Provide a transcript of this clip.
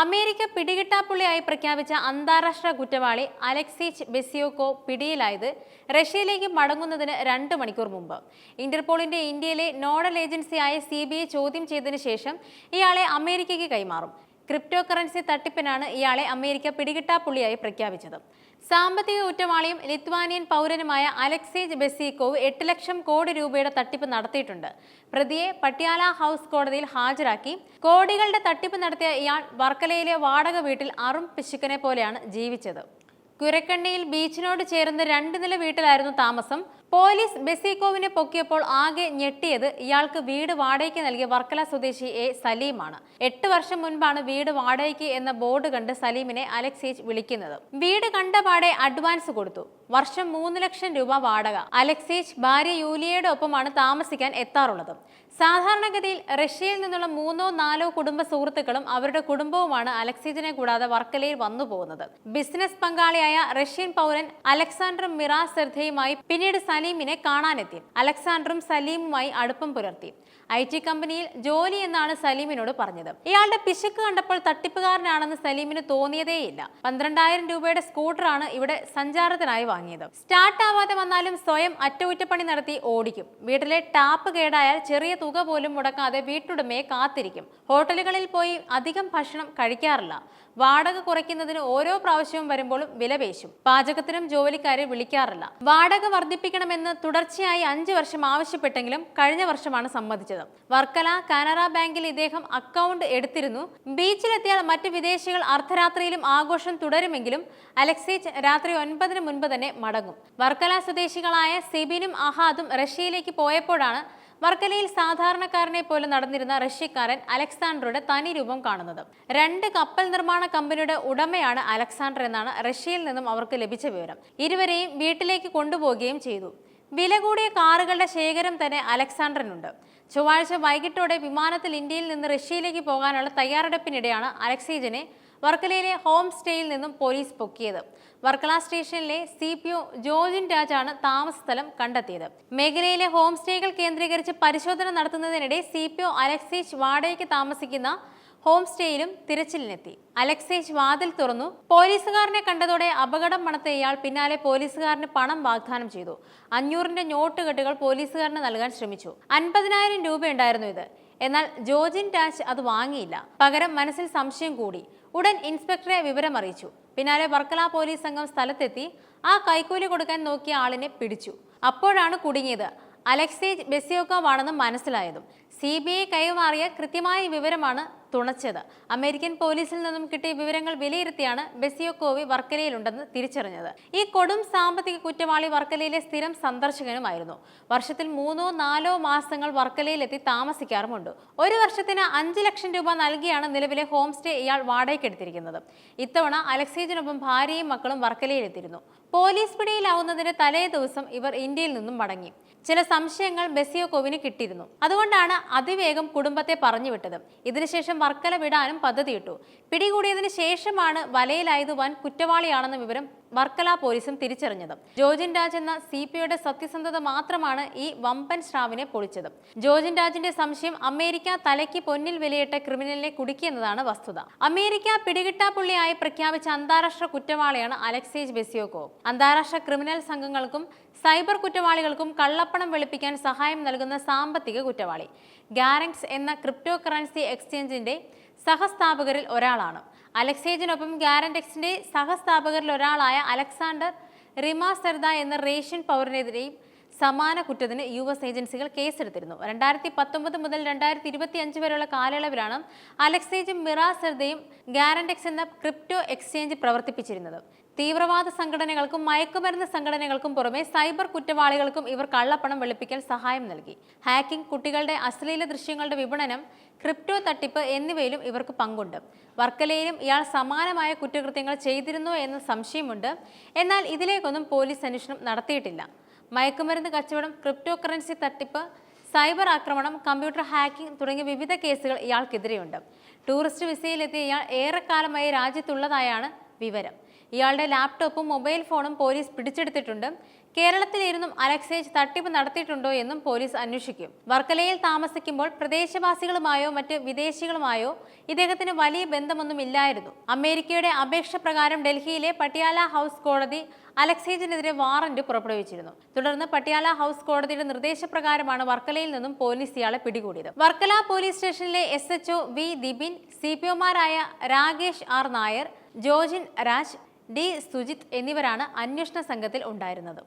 America പിടികിട്ടാപ്പുള്ളിയായി പ്രഖ്യാപിച്ച അന്താരാഷ്ട്ര കുറ്റവാളി അലക്സിച്ച് ബെസിയോക്കോ പിടിയിലായത് റഷ്യയിലേക്ക് മടങ്ങുന്നതിന് രണ്ട് മണിക്കൂർ മുമ്പ്. ഇന്റർപോളിന്റെ ഇന്ത്യയിലെ നോഡൽ ഏജൻസിയായ സി ചോദ്യം ചെയ്തതിനു ശേഷം ഇയാളെ അമേരിക്കയ്ക്ക് കൈമാറും. ക്രിപ്റ്റോ കറൻസി തട്ടിപ്പിനാണ് ഇയാളെ അമേരിക്ക പിടികിട്ടാപ്പുള്ളിയായി പ്രഖ്യാപിച്ചത്. സാമ്പത്തിക കുറ്റവാളിയും ലിത്വാനിയൻ പൗരനുമായ അലക്സേജ് ബെസീക്കോവ് എട്ട് ലക്ഷം കോടി രൂപയുടെ തട്ടിപ്പ് നടത്തിയിട്ടുണ്ട്. പ്രതിയെ പട്യാല ഹൗസ് കോടതിയിൽ ഹാജരാക്കി. കോടികളുടെ തട്ടിപ്പ് നടത്തിയ ഇയാൾ വർക്കലയിലെ വാടക വീട്ടിൽ അറും പിശുക്കനെ പോലെയാണ് ജീവിച്ചത്. കുരക്കണ്ണിയിൽ ബീച്ചിനോട് ചേർന്ന് രണ്ട് നില വീട്ടിലായിരുന്നു താമസം. പോലീസ് ബെസീക്കോവിനെ പൊക്കിയപ്പോൾ ആകെ ഞെട്ടിയത് ഇയാൾക്ക് വീട് വാടകയ്ക്ക് നൽകിയ വർക്കല സ്വദേശി എ സലീമാണ്. എട്ട് വർഷം മുൻപാണ് വീട് വാടകയ്ക്ക് എന്ന ബോർഡ് കണ്ട് സലീമിനെ അലക്സേജ് വിളിക്കുന്നത്. വീട് കണ്ട കണ്ടപാടെ അഡ്വാൻസ് കൊടുത്തു. വർഷം മൂന്ന് ലക്ഷം രൂപ വാടക. അലക്സേജ് ഭാര്യ യൂലിയയുടെ ഒപ്പമാണ് താമസിക്കാൻ എത്താറുള്ളത്. സാധാരണഗതിയിൽ റഷ്യയിൽ നിന്നുള്ള മൂന്നോ നാലോ കുടുംബ സുഹൃത്തുക്കളും അവരുടെ കുടുംബവുമാണ് അലക്സീജിനെ കൂടാതെ വർക്കലയിൽ വന്നു പോകുന്നത്. ബിസിനസ് പങ്കാളിയായ റഷ്യൻ പൗരൻ അലക്സാണ്ടർ മിറാസ് സെർധയുമായി പിന്നീട് സലീമിനെ കാണാനെത്തി. അലക്സാണ്ടറും സലീമുമായി അടുപ്പം പുലർത്തി. ഐ ടി കമ്പനിയിൽ ജോലി എന്നാണ് സലീമിനോട് പറഞ്ഞത്. ഇയാളുടെ പിശുക്ക് കണ്ടപ്പോൾ തട്ടിപ്പുകാരനാണെന്ന് സലീമിന് തോന്നിയതേയില്ല. പന്ത്രണ്ടായിരം രൂപയുടെ സ്കൂട്ടറാണ് ഇവിടെ സഞ്ചാരത്തിനായി വാങ്ങിയത്. സ്റ്റാർട്ട് ആവാതെ വന്നാലും സ്വയം അറ്റകുറ്റപ്പണി നടത്തി ഓടിക്കും. വീട്ടിലെ ടാപ്പ് കേടായാൽ ചെറിയ തുക പോലും മുടക്കാതെ വീട്ടുടമയെ കാത്തിരിക്കും. ഹോട്ടലുകളിൽ പോയി അധികം ഭക്ഷണം കഴിക്കാറില്ല. വാടക കുറയ്ക്കുന്നതിന് ഓരോ പ്രാവശ്യവും വരുമ്പോഴും വിലപേശും പാചകത്തിനും ജോലിക്കാരെ വിളിക്കാറില്ല. വാടക വർദ്ധിപ്പിക്കണമെന്ന് തുടർച്ചയായി അഞ്ചു വർഷം ആവശ്യപ്പെട്ടെങ്കിലും കഴിഞ്ഞ വർഷമാണ് സമ്മതിച്ചത്. വർക്കല കാനറ ബാങ്കിൽ ഇദ്ദേഹം അക്കൗണ്ട് എടുത്തിരുന്നു. ബീച്ചിലെത്തിയാൽ മറ്റ് വിദേശികൾ അർദ്ധരാത്രിയിലും ആഘോഷം തുടരുമെങ്കിലും അലക്സേജ് രാത്രി ഒൻപതിന് മുൻപ് തന്നെ മടങ്ങും. വർക്കല സ്വദേശികളായ സിബിനും അഹാദും റഷ്യയിലേക്ക് പോയപ്പോഴാണ് വർക്കലയിൽ സാധാരണക്കാരനെ പോലെ നടന്നിരുന്ന റഷ്യക്കാരൻ അലക്സാണ്ടറുടെ തനി രൂപം കാണുന്നത്. രണ്ട് കപ്പൽ നിർമ്മാണ കമ്പനിയുടെ ഉടമയാണ് അലക്സാണ്ടർ എന്നാണ് റഷ്യയിൽ നിന്നും അവർക്ക് ലഭിച്ച വിവരം. ഇരുവരെയും വീട്ടിലേക്ക് കൊണ്ടുപോവുകയും ചെയ്തു. വില കൂടിയ കാറുകളുടെ ശേഖരം തന്നെ അലക്സാണ്ടറിനുണ്ട്. ചൊവ്വാഴ്ച വൈകിട്ടോടെ വിമാനത്തിൽ ഇന്ത്യയിൽ നിന്ന് റഷ്യയിലേക്ക് പോകാനുള്ള തയ്യാറെടുപ്പിനിടെയാണ് അലക്സീജിനെ വർക്കലയിലെ ഹോം സ്റ്റേയിൽ നിന്നും പോലീസ് പൊക്കിയത്. വർക്കല സ്റ്റേഷനിലെ സി പി ഒ ജോജിൻ രാജാണ് താമസ സ്ഥലം കണ്ടെത്തിയത്. മേഖലയിലെ ഹോം സ്റ്റേകൾ കേന്ദ്രീകരിച്ച് പരിശോധന നടത്തുന്നതിനിടെ സി പി ഒ അലക്സേജ് വാടകയ്ക്ക് താമസിക്കുന്ന ഹോം സ്റ്റേയിലും തിരച്ചിലിനെത്തി. അലക്സേജ് വാതിൽ തുറന്നു. പോലീസുകാരനെ കണ്ടതോടെ അപകടം മണത്ത ഇയാൾ പിന്നാലെ പോലീസുകാരന് പണം വാഗ്ദാനം ചെയ്തു. അഞ്ഞൂറിന്റെ നോട്ടുകെട്ടുകൾ പോലീസുകാരന് നൽകാൻ ശ്രമിച്ചു. അൻപതിനായിരം രൂപയുണ്ടായിരുന്നു ഇത്. എന്നാൽ ജോജിൻ രാജ് അത് വാങ്ങിയില്ല. പകരം മനസ്സിൽ സംശയം കൂടി. ഉടൻ ഇൻസ്പെക്ടറെ വിവരം അറിയിച്ചു. പിന്നാലെ വർക്കല പോലീസ് സംഘം സ്ഥലത്തെത്തി ആ കൈക്കൂലി കൊടുക്കാൻ നോക്കിയ ആളിനെ പിടിച്ചു. അപ്പോഴാണ് കുടുങ്ങിയത്. അലക്സേജ് ബെസിയോക്കോവാണെന്ന് മനസ്സിലായതും. സി ബി ഐ കൈമാറിയ കൃത്യമായ വിവരമാണ് തുണച്ചത്. അമേരിക്കൻ പോലീസിൽ നിന്നും കിട്ടിയ വിവരങ്ങൾ വിലയിരുത്തിയാണ് ബെസിയോക്കോവി വർക്കലയിലുണ്ടെന്ന് തിരിച്ചറിഞ്ഞത്. ഈ കൊടും സാമ്പത്തിക കുറ്റവാളി വർക്കലയിലെ സ്ഥിരം സന്ദർശകനുമായിരുന്നു. വർഷത്തിൽ മൂന്നോ നാലോ മാസങ്ങൾ വർക്കലയിലെത്തി താമസിക്കാറുമുണ്ട്. ഒരു വർഷത്തിന് അഞ്ച് ലക്ഷം രൂപ നൽകിയാണ് നിലവിലെ ഹോം സ്റ്റേ ഇയാൾ വാടകയ്ക്കെടുത്തിരിക്കുന്നത് ഇത്തവണ അലക്സേജിനൊപ്പം ഭാര്യയും മക്കളും വർക്കലയിലെത്തിയിരുന്നു. പോലീസ് പിടിയിലാവുന്നതിന് തലേ ദിവസം ഇവർ ഇന്ത്യയിൽ നിന്നും മടങ്ങി. ചില സംശയങ്ങൾ ബെസിയോക്കോവിന് കിട്ടിയിരുന്നു. അതുകൊണ്ടാണ് അതിവേഗം കുടുംബത്തെ പറഞ്ഞുവിട്ടത് ഇതിനുശേഷം വർക്കല വിടാനും പദ്ധതിയിട്ടു. പിടികൂടിയതിനു ശേഷമാണ് വലയിലായത് വൻ കുറ്റവാളിയാണെന്ന വിവരം വർക്കല പോലീസും തിരിച്ചറിഞ്ഞത്. ജോജിൻ രാജ് എന്ന സി പി യുടെ സത്യസന്ധത മാത്രമാണ് ഈ വമ്പൻ സ്രാവിനെ പൊളിച്ചത്. ജോജിൻ രാജിന്റെ സംശയം അമേരിക്ക തലയ്ക്ക് പൊന്നിൽ വിലയിട്ട ക്രിമിനലിനെ കുടുക്കിയെന്നതാണ് വസ്തുത. അമേരിക്ക പിടികിട്ടാപ്പുള്ളിയായി പ്രഖ്യാപിച്ച അന്താരാഷ്ട്ര കുറ്റവാളിയാണ് അലക്സേജ് ബെസിയോക്കോ. അന്താരാഷ്ട്ര ക്രിമിനൽ സംഘങ്ങൾക്കും സൈബർ കുറ്റവാളികൾക്കും കള്ളപ്പണം വെളുപ്പിക്കാൻ സഹായം നൽകുന്ന സാമ്പത്തിക കുറ്റവാളി. ഗാരങ്സ് എന്ന ക്രിപ്റ്റോ കറൻസി എക്സ്ചേഞ്ചിന്റെ സഹസ്ഥാപകരിൽ ഒരാളാണ്. അലക്സേജിനൊപ്പം ഗാരൻഡെക്സിന്റെ സഹസ്ഥാപകരിൽ ഒരാളായ അലക്സാണ്ടർ റിമാ സർദ എന്ന റേഷ്യൻ പൗരനെതിരെയും സമാന കുറ്റത്തിന് യു എസ് ഏജൻസികൾ കേസെടുത്തിരുന്നു. രണ്ടായിരത്തി പത്തൊമ്പത് മുതൽ രണ്ടായിരത്തി ഇരുപത്തി അഞ്ച് വരെയുള്ള കാലയളവിലാണ് അലക്സേജും മിറാസെർദയും ഗ്യാരൻഡെക്സ് എന്ന ക്രിപ്റ്റോ എക്സ്ചേഞ്ച് പ്രവർത്തിപ്പിച്ചിരുന്നത്. തീവ്രവാദ സംഘടനകൾക്കും മയക്കുമരുന്ന് സംഘടനകൾക്കും പുറമെ സൈബർ കുറ്റവാളികൾക്കും ഇവർ കള്ളപ്പണം വെളുപ്പിക്കൽ സഹായം നൽകി. ഹാക്കിംഗ് കുട്ടികളുടെ അശ്ലീല ദൃശ്യങ്ങളുടെ വിപണനം ക്രിപ്റ്റോ തട്ടിപ്പ് എന്നിവയിലും ഇവർക്ക് പങ്കുണ്ട്. വർക്കലയിലും ഇയാൾ സമാനമായ കുറ്റകൃത്യങ്ങൾ ചെയ്തിരുന്നു എന്ന സംശയമുണ്ട്. എന്നാൽ ഇതിലേക്കൊന്നും പോലീസ് അന്വേഷണം നടത്തിയിട്ടില്ല. മയക്കുമരുന്ന് കച്ചവടം ക്രിപ്റ്റോ കറൻസി തട്ടിപ്പ് സൈബർ ആക്രമണം കമ്പ്യൂട്ടർ ഹാക്കിംഗ് തുടങ്ങിയ വിവിധ കേസുകൾ ഇയാൾക്കെതിരെയുണ്ട്. ടൂറിസ്റ്റ് വിസയിലെത്തിയ ഇയാൾ ഏറെക്കാലമായി രാജ്യത്തുള്ളതായാണ് വിവരം. ഇയാളുടെ ലാപ്ടോപ്പും മൊബൈൽ ഫോണും പോലീസ് പിടിച്ചെടുത്തിട്ടുണ്ട്. കേരളത്തിലിരുന്നും അലക്സേജ് തട്ടിപ്പ് നടത്തിയിട്ടുണ്ടോ എന്നും പോലീസ് അന്വേഷിക്കും. വർക്കലയിൽ താമസിക്കുമ്പോൾ പ്രദേശവാസികളുമായോ മറ്റ് വിദേശികളുമായോ ഇദ്ദേഹത്തിന് വലിയ ബന്ധമൊന്നും ഇല്ലായിരുന്നു അമേരിക്കയുടെ അപേക്ഷ പ്രകാരം ഡൽഹിയിലെ പട്ടിയാല ഹൗസ് കോടതി അലക്സേജിനെതിരെ വാറന്റ് പുറപ്പെടുവിച്ചിരുന്നു. തുടർന്ന് പട്ടിയാല ഹൗസ് കോടതിയുടെ നിർദ്ദേശപ്രകാരമാണ് വർക്കലയിൽ നിന്നും പോലീസ് ഇയാളെ പിടികൂടിയത്. വർക്കല പോലീസ് സ്റ്റേഷനിലെ S V Dibin C P ഒമാരായ Rakesh R Nair Jojin Raj D Sujith എന്നിവരാണ് അന്വേഷണ സംഘത്തിൽ ഉണ്ടായിരുന്നത്